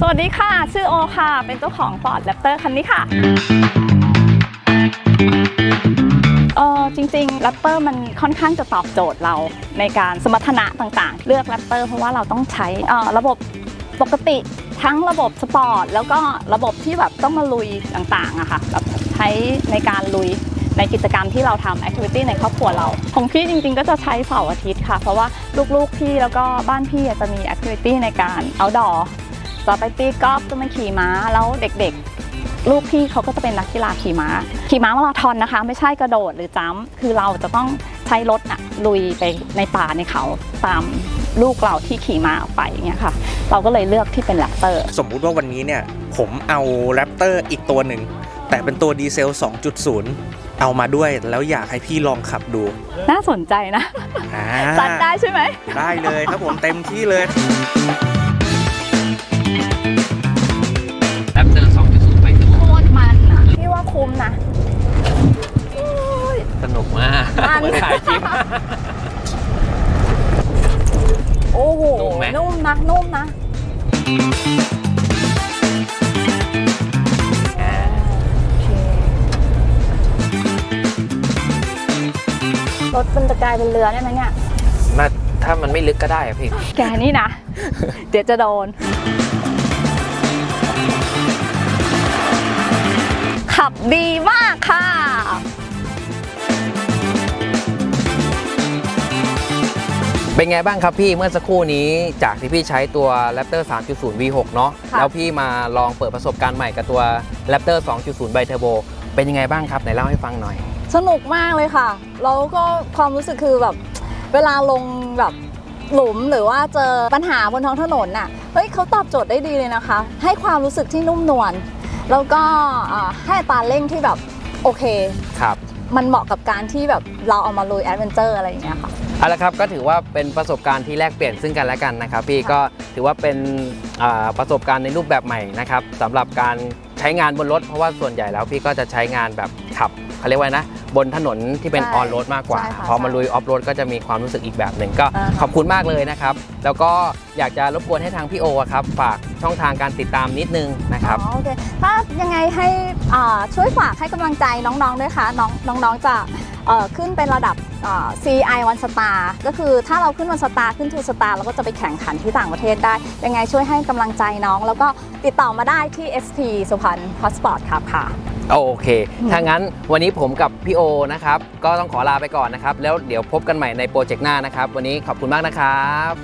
สวัสดีค่ะ ชื่อโอค่ะ เป็นเจ้าของ Ford Raptor คันนี้ค่ะเออจริงๆ Raptor มันค่อนข้างจะตอบโจทย์เราในการสมรรถนะต่างๆ เลือก Raptor เพราะว่าเราต้องใช้เออระบบปกติทั้งระบบสปอร์ตแล้วก็ระบบที่แบบต้องมาลุยต่างๆอะค่ะแบบใช้ในการลุยในกิจกรรมที่เราทำแอคทิวิตี้ในครอบครัวเราของพี่จริงๆ ก็จะใช้เสาร์อาทิตย์ค่ะ เพราะว่าลูกๆพี่แล้วก็บ้านพี่อะจะมีแอคทิวิตี้ในการ outdoor จะไปตีกอล์ฟจะมาขี่ม้าแล้วเด็กๆ ลูกพี่เขาก็จะเป็นนักกีฬาขี่ม้า ขี่ม้ามาราธอนนะคะ ไม่ใช่กระโดดหรือจ้ำคือเราจะต้องใช้รถน่ะลุยไปในป่าในเขาตามลูกเราที่ขี่ม้าออกไปอย่างเงี้ยค่ะ เราก็เลยเลือกที่เป็นแรปเตอร์ สมมุติว่าวันนี้เนี่ยผมเอาแรปเตอร์อีกตัวหนึ่ง แต่เป็นตัวดีเซล 2.0 เอามาด้วยแล้วอยากให้พี่ลองขับดู น่าสนใจนะอ่าซัดได้ใช่ไหม ได้เลยครับผมเต็มที่เลย กมัน เหมือนถ่ายคลิป โอ้โห นุ่มไหม นุ่มนะนุ่มนะ อ่ารถมันจะกลายเป็นเรือได้ไหมเนี่ยน่าถ้ามันไม่ลึกก็ได้อะพี่ แกนี่นะ เดี๋ยวจะโดน ขับดีมาก เป็นไงบ้างครับพี่เมื่อสักครู่นี้จากที่พี่ใช้ตัว Raptor 3.0 V6 เนาะค่ะแล้วพี่มาลองเปิดประสบการณ์ใหม่กับตัว Raptor 2.0 Bi Turbo เป็นยังไงบ้างครับไหนเล่าให้ฟังหน่อย สนุกมากเลยค่ะ แล้วก็ความรู้สึกคือแบบเวลาลงแบบหลุมหรือว่าเจอปัญหาบนท้องถนนน่ะเฮ้ยเขาตอบโจทย์ได้ดีเลยนะคะ ให้ความรู้สึกที่นุ่มนวลแล้วก็อ่าให้อัตราเร่งที่แบบโอเคครับ มันเหมาะกับการที่แบบเราเอามาลุยแอดเวนเจอร์อะไรอย่างเงี้ยค่ะ เอาละครับก็ถือว่าเป็นประสบการณ์ที่แลกเปลี่ยนซึ่งกันและกันนะครับ พี่ก็ถือว่าเป็นอ่าประสบการณ์ในรูปแบบใหม่นะครับสำหรับการใช้งานบนรถ เพราะว่าส่วนใหญ่แล้วพี่ก็จะใช้งานแบบขับ เขาเรียกว่านะ บนถนนที่เป็นใช่ออนโรดมากกว่า ใช่ค่ะพอมาใช่ลุยออฟโรดก็จะมีความรู้สึกอีกแบบหนึ่งก็อ่าค่ะ ขอบคุณมากเลยนะครับ แล้วก็อยากจะรบกวนให้ทางพี่โออะครับฝากช่องทางการติดตามนิดนึงนะครับ อ๋อโอเคถ้ายังไงให้อ่าช่วยฝากให้กำลังใจน้องๆด้วยค่ะน้องน้องๆจะเอ่อขึ้นเป็นระดับอ่า CI One Star ก็คือถ้าเราขึ้น One Star ขึ้น Two Star เราก็จะไปแข่งขันที่ต่างประเทศได้ ยังไงช่วยให้กำลังใจน้อง แล้วก็ติดต่อมาได้ที่ SP สุพรรณพาสปอร์ตครับค่ะ โอเคอืมถ้างั้นวันนี้ผมกับพี่โอนะครับ ก็ต้องขอลาไปก่อนนะครับ แล้วเดี๋ยวพบกันใหม่ในโปรเจกต์หน้านะครับ วันนี้ขอบคุณมากนะครับ